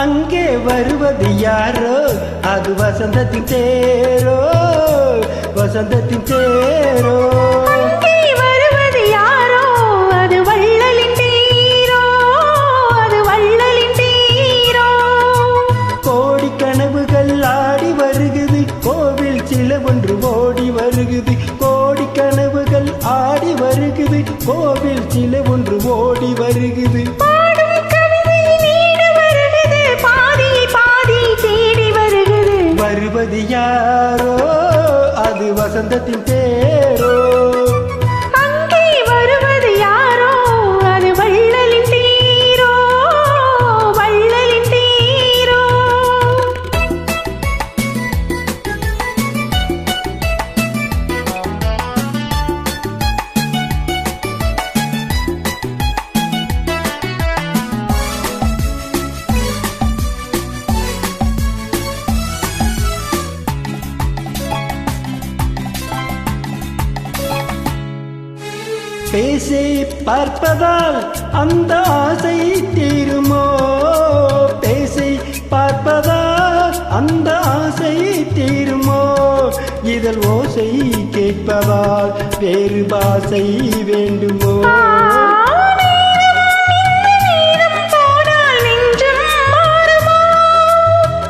அங்கே வருவது யாரோ? அது வசந்தத்தின் தேரோ? வசந்தத்தின் தேரோ? அங்கே வருவது யாரோ? அது வள்ளலின் தேரோ அது வள்ளலின் தேரோ கோடி கனவுகள் ஆடி வருகுது. கோவில் சில ஒன்று ஓடி வருகுது. கோடி கனவுகள் ஆடி வருகுது. கோவில் சில ஒன்று ஓடி வருகுது. வருவது யாரோ? அது வசந்தத்தின் தே பேசை பார்ப்பதால் அந்த ஆசை தீருமோ? பேசை பார்ப்பதால் அந்த ஆசை தீருமோ? இதழ் ஓசை கேட்பதால் வேறு பாசை வேண்டுமோ?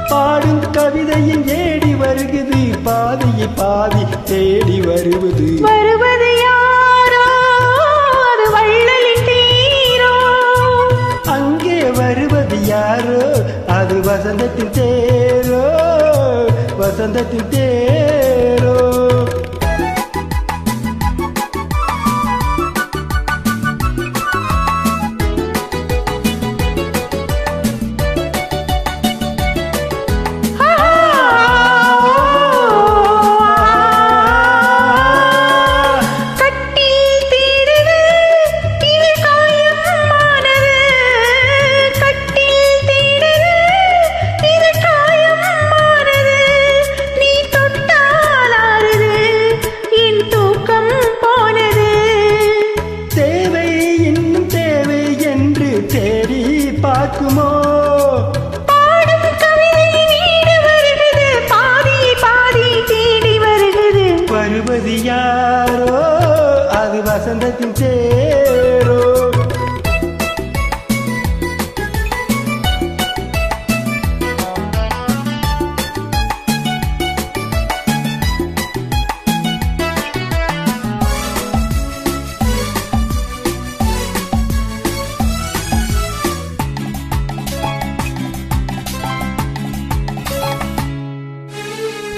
பாடும் கவிதையின் ஏடி வருகுது பாதியை பாதி தேடி வருவது. வருவது அது வசந்தத்தின் தேரோ வசந்தத்தின் வசந்தத்தின்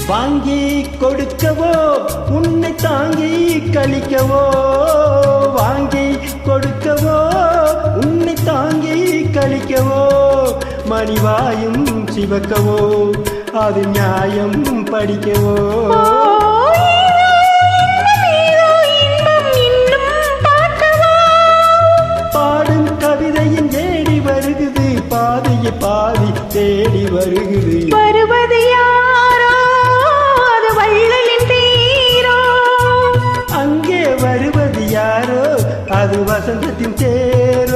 வாங்கி கொடுக்கவோ உன்னை தாங்கி கழிக்கவோ? கொடுக்கவோ உன்னை தாங்கி கழிக்கவோ மணிவாயும் சிவக்கவோ அது நியாயம் படிக்கவோ. பாடும் கவிதையின் ஏடி வருகுது பாதையை பாதி தேடி வருகுது. வருவது யாரோ அது வசந்தத்தின் தேர்